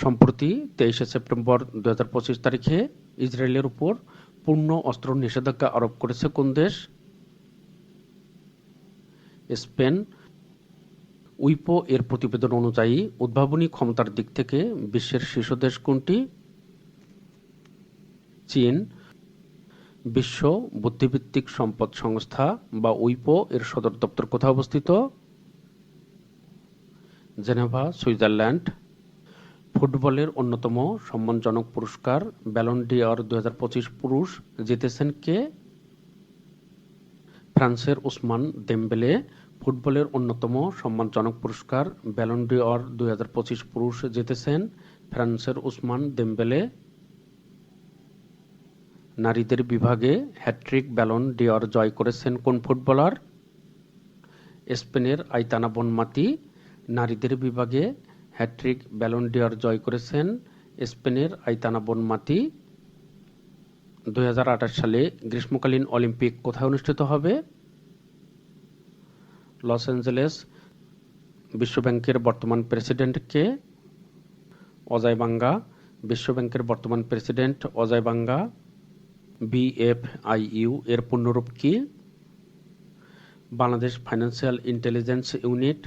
সম্প্রতি তেইশে সেপ্টেম্বর দু হাজার পঁচিশ তারিখে ইসরায়েলের উপর পূর্ণ অস্ত্র নিষেধাজ্ঞা আরোপ করেছে কোন দেশ? স্পেন। উইপো এর প্রতিবেদন অনুযায়ী উদ্ভাবনী ক্ষমতার দিক থেকে বিশ্বের শীর্ষ দেশ কোনটি? চীন। বিশ্ব বুদ্ধিভিত্তিক সম্পদ সংস্থা বা উইপো এর সদর দপ্তর কোথায় অবস্থিত? Geneva, Switzerland. ফুটবলের অন্যতম সম্মানজনক পুরস্কার ব্যালন ডিঅর দু পুরুষ জিতেছেন কে? ফ্রান্সের উসমান দেমবেলে। ফুটবলের অন্যতম সম্মানজনক পুরস্কার ব্যালন ডিঅর দু পুরুষ জিতেছেন ফ্রান্সের উসমান দেমবেলে। নারীদের বিভাগে হ্যাট্রিক ব্যালন ডিঅর জয় করেছেন কোন ফুটবলার? স্পেনের আইতানা বনমাতি নারীদের বিভাগে হ্যাট্রিক ব্যালন ডিঅর জয় করেছেন স্পেনের আইতানা বনমাতি দুই সালে গ্রীষ্মকালীন অলিম্পিক কোথায় অনুষ্ঠিত হবে? লস অ্যাঞ্জেলেস বিশ্বব্যাংকের বর্তমান প্রেসিডেন্ট কে? অজয় বাঙ্গা বিশ্বব্যাংকের বর্তমান প্রেসিডেন্ট অজয় বাঙ্গা। বিএফআইইউ এর পূর্ণরূপ কি? Bangladesh financial intelligence unit